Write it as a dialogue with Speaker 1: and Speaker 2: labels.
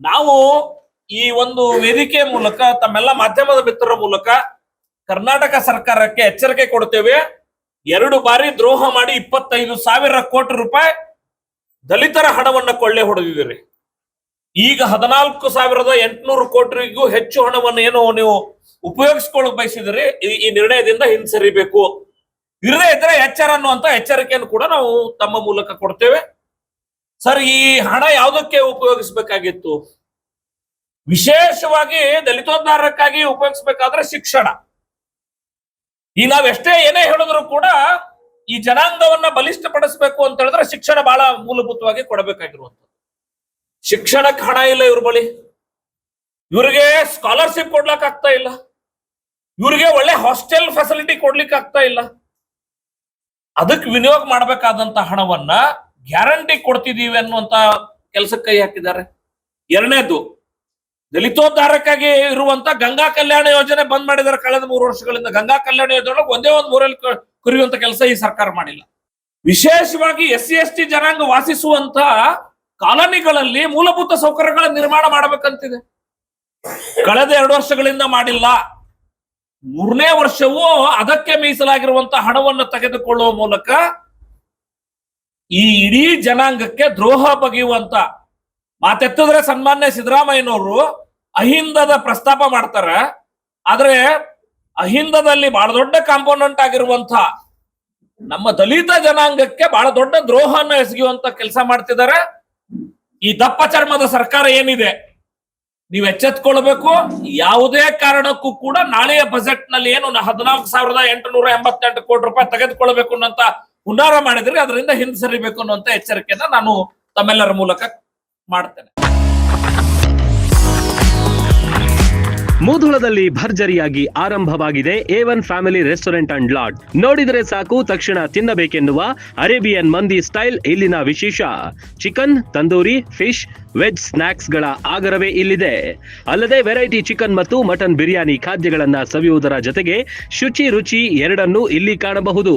Speaker 1: ನಾವು ಈ ಒಂದು ವೇದಿಕೆ ಮೂಲಕ, ತಮ್ಮೆಲ್ಲ ಮಾಧ್ಯಮದ ಮಿತ್ರರ ಮೂಲಕ ಕರ್ನಾಟಕ ಸರ್ಕಾರಕ್ಕೆ ಎಚ್ಚರಿಕೆ ಕೊಡ್ತೇವೆ. ಎರಡು ಬಾರಿ ದ್ರೋಹ ಮಾಡಿ ಇಪ್ಪತ್ತೈದು ಸಾವಿರ ಕೋಟಿ ರೂಪಾಯಿ ದಲಿತರ ಹಣವನ್ನು ಕೊಳ್ಳೆ ಹೊಡೆದಿದ್ದೀರಿ. ಈಗ ಹದಿನಾಲ್ಕು ಸಾವಿರದ ಎಂಟುನೂರು ಕೋಟಿಗೂ ಹೆಚ್ಚು ಹಣವನ್ನು ಏನು ನೀವು ಉಪಯೋಗಿಸ್ಕೊಳ್ಳಕ್ ಬಯಸಿದ್ರಿ ಈ- ನಿರ್ಣಯದಿಂದ ಹಿಂಸರಿಬೇಕು. ಇರದೇ ಇದ್ರೆ ಎಚ್ಚರ ಅನ್ನುವಂತ ಎಚ್ಚರಿಕೆಯನ್ನು ಕೂಡ ನಾವು ತಮ್ಮ ಮೂಲಕ ಕೊಡ್ತೇವೆ. ಸರ್, ಈ ಹಣ ಯಾವುದಕ್ಕೆ ಉಪಯೋಗಿಸ್ಬೇಕಾಗಿತ್ತು? ವಿಶೇಷವಾಗಿ ದಲಿತೋದ್ಧಾರಕ್ಕಾಗಿ ಉಪಯೋಗಿಸ್ಬೇಕಾದ್ರೆ ಶಿಕ್ಷಣ. ಈ ನಾವೆಷ್ಟೇ ಏನೇ ಹೇಳಿದ್ರು ಕೂಡ ಈ ಜನಾಂಗವನ್ನ ಬಲಿಷ್ಠಪಡಿಸ್ಬೇಕು ಅಂತ ಹೇಳಿದ್ರೆ ಶಿಕ್ಷಣ ಬಹಳ ಮೂಲಭೂತವಾಗಿ ಕೊಡಬೇಕಾಗಿರುವಂಥದ್ದು. ಶಿಕ್ಷಣಕ್ಕೆ ಹಣ ಇಲ್ಲ ಇವ್ರ ಬಳಿ. ಇವ್ರಿಗೆ ಸ್ಕಾಲರ್ಶಿಪ್ ಕೊಡ್ಲಕ್ ಆಗ್ತಾ ಇಲ್ಲ. ಇವ್ರಿಗೆ ಒಳ್ಳೆ ಹಾಸ್ಟೆಲ್ ಫೆಸಿಲಿಟಿ ಕೊಡ್ಲಿಕ್ಕೆ ಆಗ್ತಾ ಇಲ್ಲ. ಅದಕ್ಕೆ ವಿನಿಯೋಗ ಮಾಡಬೇಕಾದಂತ ಹಣವನ್ನ ಗ್ಯಾರಂಟಿ ಕೊಡ್ತಿದ್ದೀವಿ ಅನ್ನುವಂತ ಕೆಲಸಕ್ಕೆ ಕೈ ಹಾಕಿದ್ದಾರೆ. ಎರಡನೇದು, ದಲಿತೋದ್ಧಾರಕ್ಕಾಗಿ ಇರುವಂತ ಗಂಗಾ ಕಲ್ಯಾಣ ಯೋಜನೆ ಬಂದ್ ಮಾಡಿದ್ದಾರೆ ಕಳೆದ ಮೂರು ವರ್ಷಗಳಿಂದ. ಗಂಗಾ ಕಲ್ಯಾಣ ಯೋಜನೆ ಒಂದೇ ಒಂದು ಊರಲ್ಲಿ ಕುರಿಯುವಂತ ಕೆಲಸ ಈ ಸರ್ಕಾರ ಮಾಡಿಲ್ಲ. ವಿಶೇಷವಾಗಿ ಎಸ್ ಸಿ ಎಸ್ ಟಿ ಜನಾಂಗ ವಾಸಿಸುವಂತ ಕಾಲೋನಿಗಳಲ್ಲಿ ಮೂಲಭೂತ ಸೌಕರ್ಯಗಳ ನಿರ್ಮಾಣ ಮಾಡಬೇಕಂತಿದೆ. ಕಳೆದ ಎರಡು ವರ್ಷಗಳಿಂದ ಮಾಡಿಲ್ಲ. ಮೂರನೇ ವರ್ಷವೂ ಅದಕ್ಕೆ ಮೀಸಲಾಗಿರುವಂತ ಹಣವನ್ನು ತೆಗೆದುಕೊಳ್ಳುವ ಮೂಲಕ ಈ ಇಡೀ ಜನಾಂಗಕ್ಕೆ ದ್ರೋಹ ಬಗೆಯುವಂತ ಮಾತೆತ್ತಿದ್ರೆ ಸನ್ಮಾನ್ಯ ಸಿದ್ದರಾಮಯ್ಯನವರು ಅಹಿಂದದ ಪ್ರಸ್ತಾಪ ಮಾಡ್ತಾರೆ. ಆದ್ರೆ ಅಹಿಂದದಲ್ಲಿ ಬಹಳ ದೊಡ್ಡ ಕಾಂಪೋನೆಂಟ್ ಆಗಿರುವಂತ ನಮ್ಮ ದಲಿತ ಜನಾಂಗಕ್ಕೆ ಬಹಳ ದೊಡ್ಡ ದ್ರೋಹವನ್ನು ಎಸಗಿಯುವಂತ ಕೆಲಸ ಮಾಡ್ತಿದ್ದಾರೆ. ಈ ದಪ್ಪ ಚರ್ಮದ ಸರ್ಕಾರ ಏನಿದೆ? ನೀವು ಎಚ್ಚೆತ್ಕೊಳ್ಬೇಕು. ಯಾವುದೇ ಕಾರಣಕ್ಕೂ ಕೂಡ ನಾಳೆಯ ಬಜೆಟ್ನಲ್ಲಿ ಏನು ಹದಿನಾಲ್ಕು ಸಾವಿರದ ಎಂಟುನೂರ ಎಂಬತ್ತೆಂಟು ಕೋಟಿ ರೂಪಾಯಿ ತೆಗೆದುಕೊಳ್ಬೇಕು ಅನ್ನೋಂತ ಹುನ್ನಾರ ಮಾಡಿದ್ರೆ ಅದರಿಂದ ಹಿಂಸರಿಬೇಕು ಅನ್ನುವಂತ ಎಚ್ಚರಿಕೆಯನ್ನ ನಾನು ತಮ್ಮೆಲ್ಲರ ಮೂಲಕ ಮಾಡ್ತೇನೆ.
Speaker 2: ಮೂಧುಳದಲ್ಲಿ ಭರ್ಜರಿಯಾಗಿ ಆರಂಭವಾಗಿದೆ A one family restaurant and lodge ನೋಡಿದರೆ ಸಾಕು, ತಕ್ಷಣ ತಿನ್ನಬೇಕೆನ್ನುವ ಅರೇಬಿಯನ್ ಮಂದಿ ಸ್ಟೈಲ್ ಇಲ್ಲಿನ ವಿಶೇಷ. ಚಿಕನ್, ತಂದೂರಿ, ಫಿಶ್, ವೆಜ್ ಸ್ನಾಕ್ಸ್ಗಳ ಆಗರವೇ ಇಲ್ಲಿದೆ. ಅಲ್ಲದೆ ವೆರೈಟಿ ಚಿಕನ್ ಮತ್ತು ಮಟನ್ ಬಿರಿಯಾನಿ ಖಾದ್ಯಗಳನ್ನ ಸವಿಯುವುದರ ಜೊತೆಗೆ ಶುಚಿ ರುಚಿ ಎರಡನ್ನೂ ಇಲ್ಲಿ ಕಾಣಬಹುದು.